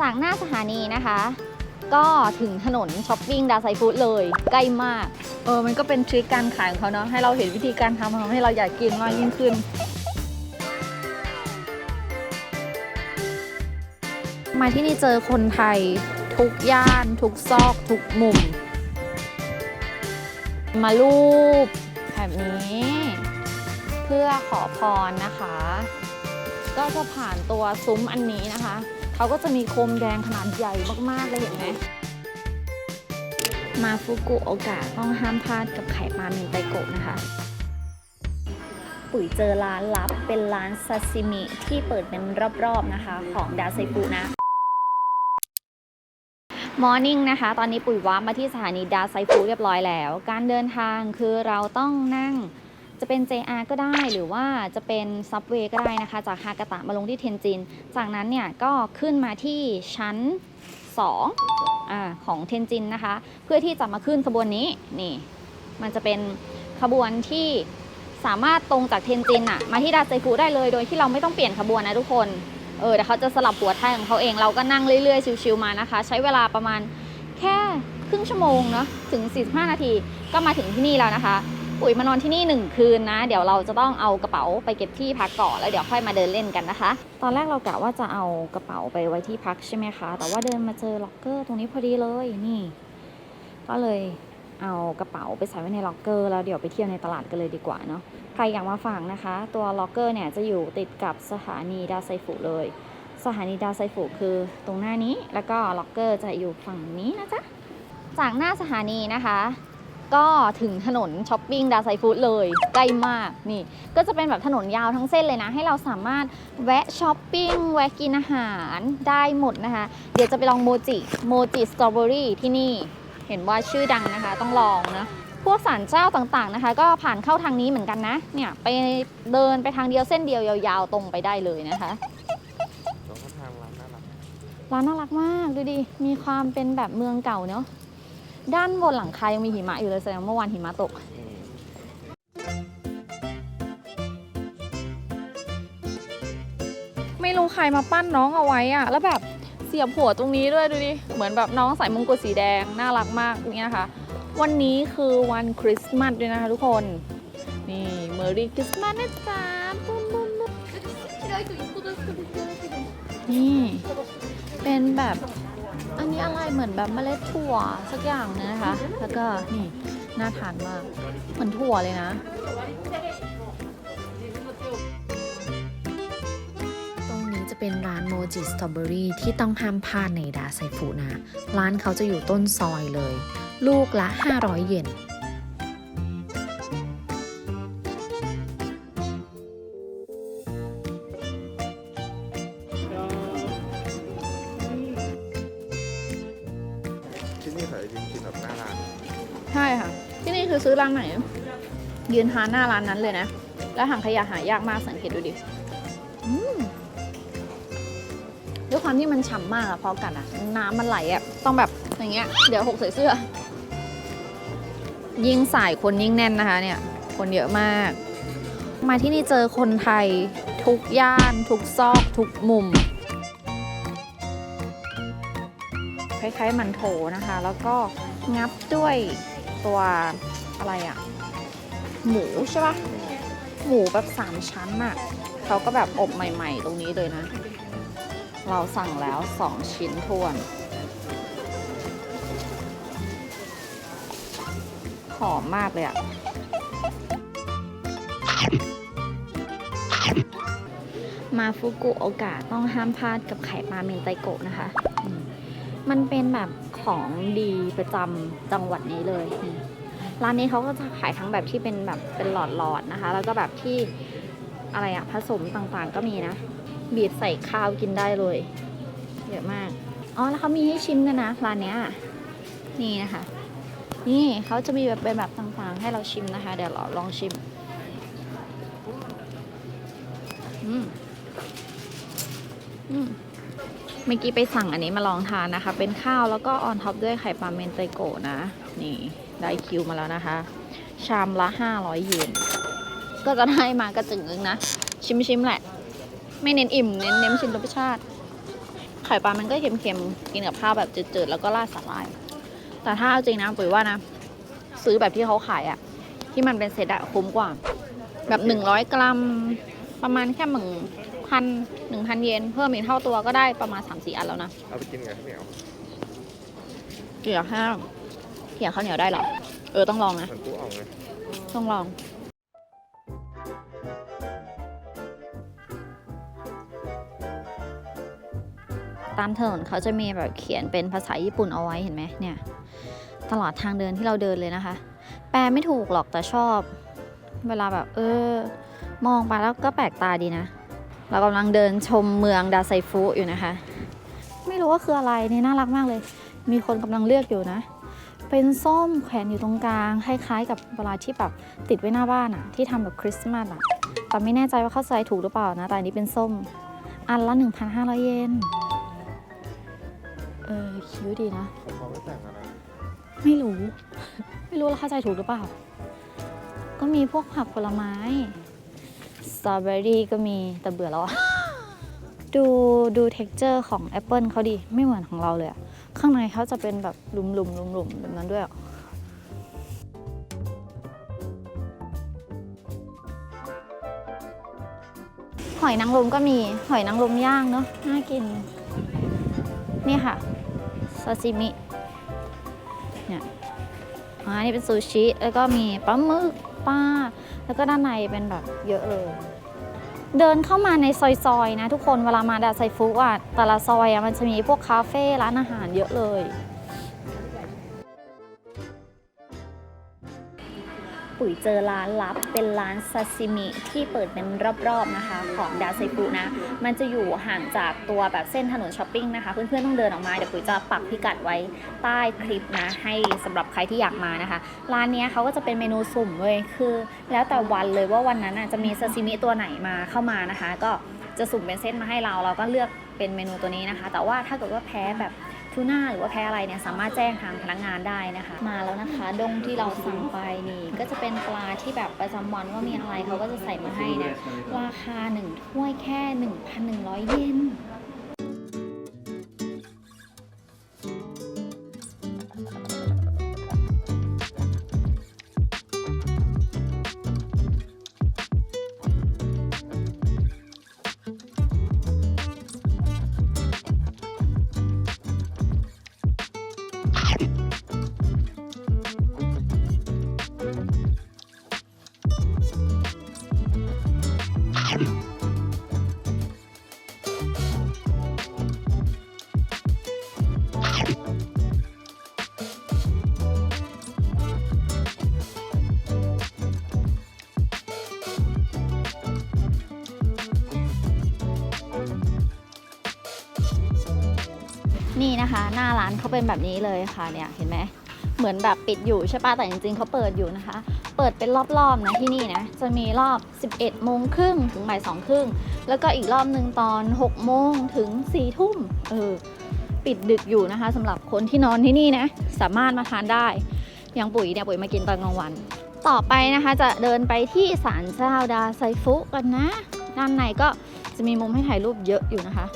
จากหน้าสถานีนะคะ ก็ถึงถนนช้อปปิ้งดาไซฟู้ดเลย ใกล้มาก เออ มันก็เป็นทริคการขายของเขาเนาะ ให้เราเห็นวิธีการทำทำให้เราอยากกินมากยิ่งขึ้น มาที่นี่เจอคนไทย ทุกย่าน ทุกซอก ทุกมุม มารูป แบบนี้ เพื่อขอพรนะคะ ก็จะผ่านตัวซุ้มอันนี้นะคะ เขาก็จะมีโคมแดงขนาดใหญ่มากๆเลยเห็นไหมมาฟุกุโอกะต้องห้ามพลาดกับไข่ปลาเมนไตโกะนะคะ ปุ๋ยเจอร้านลับเป็นร้านซาซิมิที่เปิดเป็นรอบๆนะคะ ของดาไซฟุนะมอร์นิ่งนะคะ ตอนนี้ปุ๋ยว้ามาที่สถานีดาไซฟูเรียบร้อยแล้ว การเดินทางคือเราต้องนั่ง จะเป็น JR ก็ได้หรือว่าจะเป็นซับเวย์ก็ได้นะคะ จากฮากาตะมาลงที่เทนจิน จากนั้นเนี่ยก็ขึ้นมาที่ชั้น 2อของเทนจินนะคะ เพื่อที่จะมาขึ้นขบวนนี้นี่ มันจะเป็นขบวนที่สามารถตรงจากเทนจินอะมาที่ดาไซฟูได้เลยโดยที่เราไม่ต้องเปลี่ยนขบวนนะทุกคนเออแต่เขาจะสลับหัวท้ายของเขาเองเราก็นั่งเรื่อยๆชิวๆมานะคะ ใช้เวลาประมาณแค่ครึ่งชั่วโมงเนาะถึง 45 นาทีก็มาถึงที่นี่แล้วนะคะ ปุ๋ยมานอนที่นี่ 1 คืนนะ เดี๋ยวเราจะต้องเอากระเป๋าไปเก็บที่พักก่อนแล้วเดี๋ยวค่อยมาเดินเล่นกันนะคะ ตอนแรกเรากะว่าจะเอากระเป๋าไปไว้ที่พักใช่ไหมคะ แต่ว่าเดินมาเจอล็อกเกอร์ตรงนี้พอดีเลยนี่ ก็เลยเอากระเป๋าไปใส่ไว้ในล็อกเกอร์แล้วเดี๋ยวไปเที่ยวในตลาดกันเลยดีกว่าเนาะใครอยากมาฝากนะคะ ตัวล็อกเกอร์เนี่ยจะอยู่ติดกับสถานีดาไซฟุเลย สถานีดาไซฟุคือตรงหน้านี้แล้วก็ล็อกเกอร์จะอยู่ฝั่งนี้นะจ๊ะจากหน้าสถานีนะคะ ก็ถึงถนนช้อปปิ้งดาไซฟู้ดเลยใกล้มากนี่ ก็จะเป็นแบบถนนยาวทั้งเส้นเลยนะ ให้เราสามารถแวะช้อปปิ้งแวะกินอาหารได้หมดนะคะ เดี๋ยวจะไปลองโมจิโมจิสตรอเบอรี่ที่นี่เห็นว่าชื่อดังนะคะต้องลองนะพวกศาลเจ้าต่างๆนะคะ ก็ผ่านเข้าทางนี้เหมือนกันนะ เนี่ยไปเดินไปทางเดียวเส้นเดียวยาวๆตรงไปได้เลยนะคะตรงข้างทางร้านน่ารักร้านน่ารักมากดูดิมีความเป็นแบบเมืองเก่าเนาะ ด้านบนหลังคายังมีหิมะอยู่เลยแสดงว่าเมื่อวานหิมะตก ไม่รู้ใครมาปั้นน้องเอาไว้อะแล้วแบบเสียบหัวตรงนี้ด้วยดูดิ เหมือนแบบน้องใส่มงกุฎสีแดง น่ารักมากนี่นะคะ วันนี้คือวันคริสต์มาสด้วยนะคะทุกคน นี่เมอรี่คริสต์มาสนะจ๊ะปุ้มปุ้มปุ้มนี่ เป็นแบบ อันนี้อะไรเหมือนแบบเมล็ดถั่วสักอย่างเนยนะคะ แล้วก็นี่น่าทานมาก เหมือนถั่วเลยนะตรงนี้จะเป็นร้านโมจิสตรอเบอรี่ที่ต้องห้ามพลาดในดาไซฟุนะ ร้านเขาจะอยู่ต้นซอยเลย ลูกละ 500 เยน ร้านไหน ยืนทานหน้าร้านนั้นเลยนะ แล้วถังขยะหายากมากสังเกตดูดิด้วยความที่มันฉ่ำมากอะพอกัดอะน้ำมันไหลอะต้องแบบอย่างเงี้ย เดี๋ยวหกใส่เสื้อ ยิ่งสายคนยิ่งแน่นนะคะ เนี่ย คนเยอะมาก มาที่นี่เจอคนไทยทุกย่าน ทุกซอก ทุกมุมคล้ายๆมันโถนะคะ แล้วก็งับด้วยตัว อะไรอะหมูใช่ปะหมูแบบสามชั้นอะเขาก็แบบอบใหม่ ๆ ตรงนี้เลยนะ เราสั่งแล้วสองชิ้นทวน หอมมากเลยอะมาฟุกุโอกะต้องห้ามพลาดกับไข่ปลาเมนไตโกะนะคะมมันเป็นแบบของดีประจำจังหวัดนี้เลย ร้านนี้เขาก็จะขายทั้งแบบที่เป็นแบบเป็นหลอดๆนะคะ แล้วก็แบบที่อะไรอะผสมต่างๆก็มีนะ บีบใส่ข้าวกินได้เลยเยอะมาก อ๋อแล้วเขามีให้ชิมกันนะร้านเนี้ยนี่นะคะ นี่เขาจะมีแบบเป็นแบบต่างๆ ให้เราชิมนะคะ เดี๋ยวเราลองชิมอืมอืมเมื่อกี้ไปสั่งอันนี้มาลองทานนะคะ เป็นข้าวแล้วก็ออนท็อปด้วยไข่ปลาเมนไตโกะนะ นี่ ได้คิวมาแล้วนะคะ ชามละ 500 เยน ก็จะได้มากระจึงนึงนะ ชิมๆแหละ ไม่เน้นอิ่ม เน้นเน้นชิมรสชาติ ไข่ปลามันก็เค็มๆ กินกับข้าวแบบจืดๆ แล้วก็ราดสาหร่าย แต่ถ้าเอาจริงนะปุ๋ยว่านะ ซื้อแบบที่เขาขายอะที่มันเป็นเซตอะคุ้มกว่า แบบหนึ่งร้อยกรัม ประมาณแค่หนึ่งพันหนึ่งพันเยน เพิ่มอีกเท่าตัวก็ได้ประมาณสามสี่อันแล้วนะ เอาไปกินกับข้าวเหนียวเกี่ยวข้าว เกี่ยวข้าวเหนียวได้เหรอ เออต้องลองนะเหมือนปูอ่องเลยต้องลอง ตามถนนเขาจะมีแบบเขียนเป็นภาษาญี่ปุ่นเอาไว้เห็นไหมเนี่ย ตลอดทางเดินที่เราเดินเลยนะคะ แปลไม่ถูกหรอกแต่ชอบ เวลาแบบ เออ มองไปแล้วก็แปลกตาดีนะ เรากำลังเดินชมเมืองดาไซฟุอยู่นะคะ ไม่รู้ว่าคืออะไรนี่น่ารักมากเลย มีคนกำลังเลือกอยู่นะ เป็นส้มแขวนอยู่ตรงกลางคล้ายๆกับเวลาที่แบบติดไว้หน้าบ้านอะที่ทำแบบคริสต์มาสอะแต่ไม่แน่ใจว่าเข้าใจถูกหรือเปล่านะ แต่อันนี้เป็นส้ม อันละ 1,500 เยน เออคิ้วดีนะเขาเขาไม่แต่งอะไรไม่รู้ ไม่รู้แล้วเข้าใจถูกหรือเปล่า ก็มีพวกผักผลไม้ สตรอเบอรี่ก็มี แต่เบื่อแล้วอะดูดูเท็กเจอร์ของแอปเปิลเขาดี ไม่เหมือนของเราเลยอะ ข้างในเขาจะเป็นแบบหลุมๆหลุมๆแบบนั้นด้วยอะหอยนางรมก็มีหอยนางรมย่างเนาะน่ากิน นี่ค่ะซาซิมิเนี่ยอ่านี่เป็นซูชิ แล้วก็มีปลาหมึกปลาแล้วก็ด้านในเป็นแบบเยอะเลย เดินเข้ามาในซอยๆนะทุกคนเวลามาดาไซฟุอะแต่ละซอยอะมันจะมีพวกคาเฟ่ร้านอาหารเยอะเลย ปุ๋ยเจอร้านลับเป็นร้านซาซิมิที่เปิดเป็นรอบๆนะคะ ของดาไซฟุนะ มันจะอยู่ห่างจากตัวแบบเส้นถนนช้อปปิ้งนะคะ เพื่อนๆต้องเดินออกมา เดี๋ยวปุ๋ยจะปักพิกัดไว้ใต้คลิปนะ ให้สำหรับใครที่อยากมานะคะ ร้านเนี้ยเขาก็จะเป็นเมนูสุ่มเว้ยคือ แล้วแต่วันเลยว่าวันนั้นน่ะจะมีซาซิมิตัวไหนมาเข้ามานะคะ ก็จะสุ่มเป็นเส้นมาให้เราเราก็เลือกเป็นเมนูตัวนี้นะคะ แต่ว่าถ้าเกิดว่าแพ้แบบ ทูน่าหรือว่าแพ้อะไรเนี่ยสามารถแจ้งทางพนักงานได้นะคะ มาแล้วนะคะดงที่เราสั่งไปนี่ ก็จะเป็นปลาที่แบบประจำวันว่ามีอะไรเขาก็จะใส่มาให้นะราคาหนึ่งถ้วยแค่ 1,100 เยน นี่นะคะ หน้าร้านเขาเป็นแบบนี้เลยค่ะเนี่ยเห็นไหมเหมือนแบบปิดอยู่ใช่ปะแต่จริงๆเขาเปิดอยู่นะคะ เปิดเป็นรอบๆนะที่นี่นะจะมีรอบ 11โมงครึ่งถึงบ่ายสองครึ่งแล้วก็อีกรอบหนึ่งตอน6โมงถึง4ทุ่มเออปิดดึกอยู่นะคะสำหรับคนที่นอนที่นี่นะสามารถมาทานได้อย่างปุ๋ยเนี่ยปุ๋ยมากินตอนกลางวัน ต่อไปนะคะจะเดินไปที่ศาลเจ้าดาไซฟุกันนะด้านในก็จะมีมุมให้ถ่ายรูปเยอะอยู่นะคะ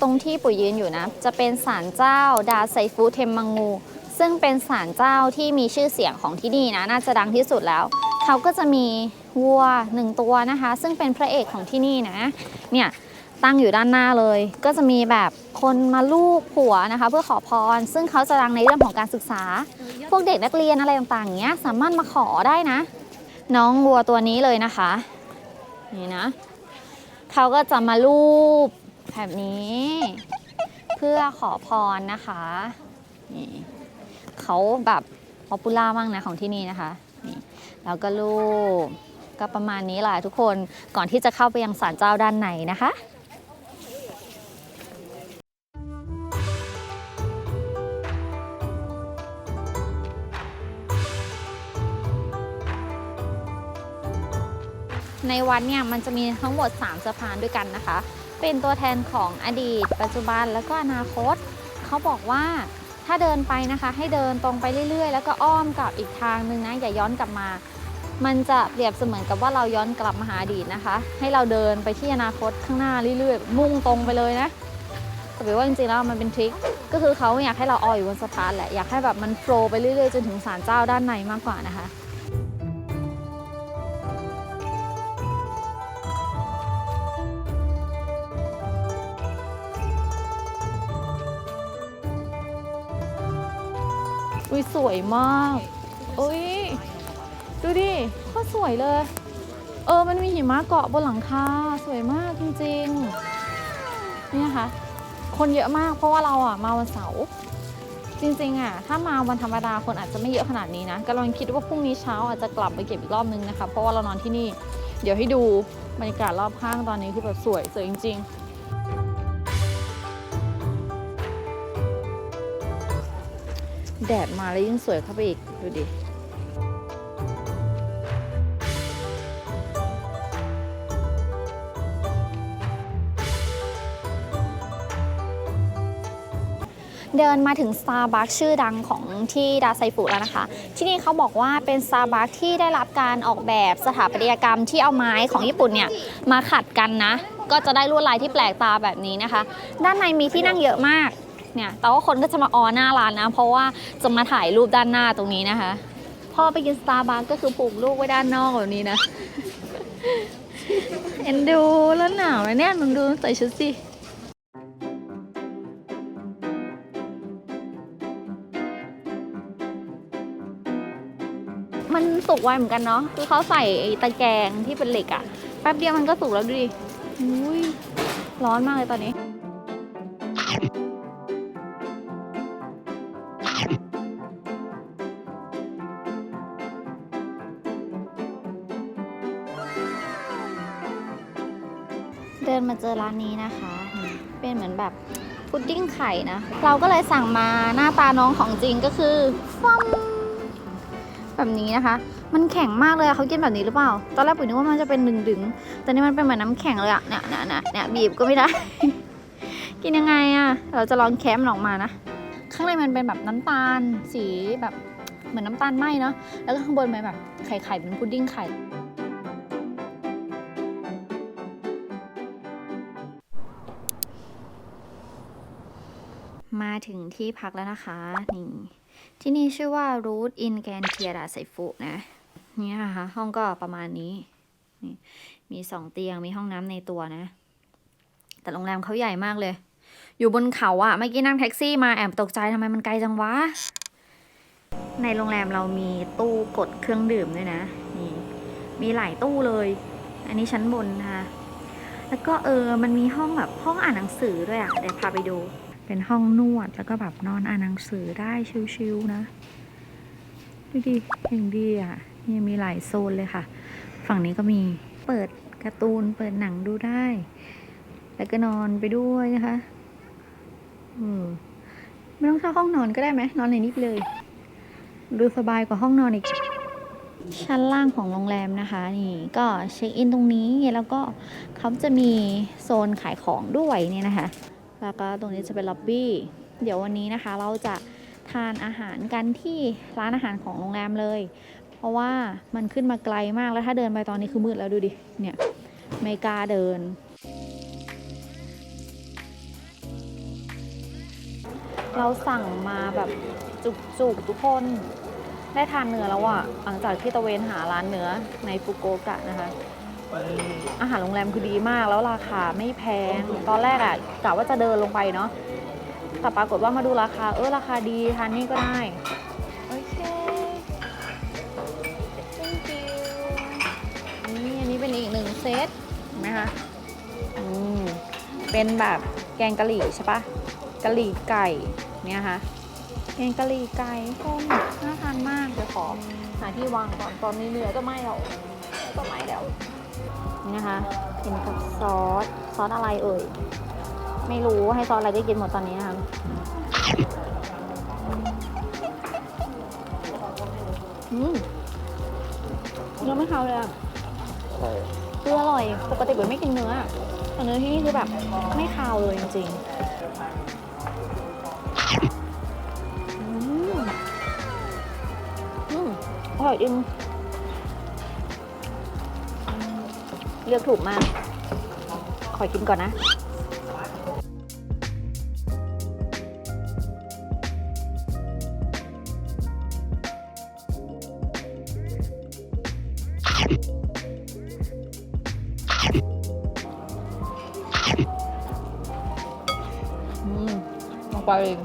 ตรงที่ปุ๋ยยืนอยู่นะ จะเป็นศาลเจ้าดาไซฟูเทมมังงู ซึ่งเป็นศาลเจ้าที่มีชื่อเสียงของที่นี่นะ น่าจะดังที่สุดแล้ว เขาก็จะมีวัวหนึ่งตัวนะคะ ซึ่งเป็นพระเอกของที่นี่นะ เนี่ยตั้งอยู่ด้านหน้าเลย ก็จะมีแบบคนมาลูบหัวนะคะ เพื่อขอพร ซึ่งเขาจะดังในเรื่องของการศึกษา พวกเด็กนักเรียนอะไรต่างๆอย่างเงี้ยสามารถมาขอได้นะ น้องวัวตัวนี้เลยนะคะ นี่นะ เขาก็จะมาลูบ แบบนี้ เพื่อขอพรนะคะนี่เขาแบบป๊อปปูล่ามากนะของที่นี่นะคะนี่แล้วก็ลูบก็ประมาณนี้แหละทุกคนก่อนที่จะเข้าไปยังศาลเจ้าด้านในนะคะในวัดเนี่ยมันจะมีทั้งหมด 3 สะพานด้วยกันนะคะ เป็นตัวแทนของอดีต ปัจจุบันแล้วก็อนาคต เขาบอกว่าถ้าเดินไปนะคะ ให้เดินตรงไปเรื่อยๆ แล้วก็อ้อมกลับอีกทางนึงนะ อย่าย้อนกลับมา มันจะเปรียบเสมือนกับว่าเราย้อนกลับมาหาอดีตนะคะ ให้เราเดินไปที่อนาคตข้างหน้าเรื่อยๆ มุ่งตรงไปเลยนะแต่ว่าจริงๆแล้วมันเป็นทริคก็คือเขาอยากให้เราออยอยู่บนสะพานแหละอยากให้แบบมันโฟล์ไปเรื่อยๆจนถึงศาลเจ้าด้านในมากกว่านะคะ อุ้ยสวยมากอุ้ยดูดิโคตรสวยเลย เออมันมีหิมะเกาะบนหลังคาสวยมากจริงๆเนี่นะคะคนเยอะมากเพราะว่าเราอะมาวันเสาร์จริงๆอะถ้ามาวันธรรมดาคนอาจจะไม่เยอะขนาดนี้นะกำลังคิดว่าพรุ่งนี้เช้าอาจจะกลับไปเก็บอีกรอบนึงนะคะ เพราะว่าเรานอนที่นี่ เดี๋ยวให้ดูบรรยากาศรอบข้างตอนนี้คือแบบสวยสวยจริง ๆ แดดมาแล้วยิ่งสวยเข้าไปอีก ดูดิเดินมาถึง Starbucks ชื่อดังของที่ดาไซฟุแล้วนะคะ ที่นี่เขาบอกว่าเป็น Starbucks ที่ได้รับการออกแบบสถาปัตยกรรมที่เอาไม้ของญี่ปุ่นเนี่ยมาขัดกันนะ ก็จะได้ลวดลายที่แปลกตาแบบนี้นะคะ ด้านในมีที่นั่งเยอะมาก เนี่ย แต่ว่าคนก็จะมาออหน้าร้านนะ เพราะว่าจะมาถ่ายรูปด้านหน้าตรงนี้นะคะ พ่อไปกิน Starbucks ก็คือผูกลูกไว้ด้านนอกแบบนี้นะ เอ็นดูแล้วหนาวนะเนี่ยมึงดูใส่ชุดสิมันสุกไวเหมือนกันเนาะ คือเขาใส่ไอ้ตะแกรงที่เป็นเหล็กอะแป๊บเดียวมันก็สุกแล้วดูดิ อุ้ยร้อนมากเลยตอนนี้ เดินมาเจอร้านนี้นะคะ เป็นเหมือนแบบพุดดิ้งไข่นะ เราก็เลยสั่งมาหน้าตาน้องของจริงก็คือฟัมแบบนี้นะคะ มันแข็งมากเลยอะเขากินแบบนี้หรือเปล่า ตอนแรกปุ๋ยนึกว่ามันจะเป็นดึงๆแต่นี่มันเป็นเหมือนน้ำแข็งเลยอะเนี่ยเนี่ยเนี่ยเนี่ยบีบก็ไม่ได้ กินยังไงอะเราจะลองแคมออกมานะ ข้างในมันเป็นแบบน้ำตาลสีแบบเหมือนน้ำตาลไหมเนาะ แล้วก็ข้างบนเป็นแบบไข่ไข่เป็นพุดดิ้งไข่ ถึงที่พักแล้วนะคะ นี่ ที่นี่ชื่อว่า Root in g a n t i a r a ไซฟุนะ นี่นะคะ ห้องก็ประมาณนี้นี่มีสองเตียง มีห้องน้ำในตัวนะ แต่โรงแรมเขาใหญ่มากเลย อยู่บนเขาอะเมื่อกี้นั่งแท็กซี่มาแอบตกใจทำไมมันไกลจังวะ ในโรงแรมเรามีตู้กดเครื่องดื่มด้วยนะ นี่ มีหลายตู้เลย อันนี้ชั้นบนนะคะแล้วก็เออ มันมีห้องแบบห้องอ่านหนังสือด้วยอะเดี๋ยวพาไปดู เป็นห้องนวดแล้วก็แบบนอนอ่านหนังสือได้ชิวๆนะ ดูดิเก่งดีอะนี่มีหลายโซนเลยค่ะ ฝั่งนี้ก็มีเปิดการ์ตูนเปิดหนังดูได้ แล้วก็นอนไปด้วยนะคะออไม่ต้องเช่าห้องนอนก็ได้ไหมนอนในนี้ไปเลย ดูสบายกว่าห้องนอนอีก ชั้นล่างของโรงแรมนะคะ นี่ก็เช็คอินตรงนี้แล้วก็เขาจะมีโซนขายของด้วยเนี่ยนะคะ แล้วก็ตรงนี้จะเป็นล็อบบี้ เดี๋ยววันนี้นะคะเราจะทานอาหารกันที่ร้านอาหารของโรงแรมเลย เพราะว่ามันขึ้นมาไกลมากแล้วถ้าเดินไปตอนนี้คือมืดแล้วดูดิ เนี่ยไม่กล้าเดิน เราสั่งมาแบบจุกๆทุกคนได้ทานเนื้อแล้วอะหลังจากที่ตะเวนหาร้านเนื้อในฟุกโอกะนะคะ อาหารโรงแรมคือดีมากแล้วราคาไม่แพง ตอนแรกอะกะว่าจะเดินลงไปเนาะแต่ปรากฏว่ามาดูราคา เออราคาดีทานนี่ก็ได้ โอเค thank you นี่อันนี้เป็นอีกหนึ่งเซตเห็นไหมคะอืมเป็นแบบแกงกะหรี่ใช่ปะกะหรี่ไก่เนี่ยค่ะแกงกะหรี่ไก่ต้มน่าทานมากเดี๋ยวขอหาที่วางก่อนตอนนี้เนื้อจะไหม้แล้วจะไหม้แล้ว นี่นะคะกินกับซอส ซอสอะไรเอ่ย ไม่รู้ให้ซอสอะไรก็กินหมดตอนนี้นะคะอืมเนื้อไม่คาวเลยอะใช่คืออร่อย ปกติเบยไม่กินเนื้ออะแต่เนื้อที่นี่คือแบบไม่คาวเลยจริงๆ อืม อืมอร่อยจริง เลือกถูกมาก ขอกินก่อนนะ อืมลงไปเอง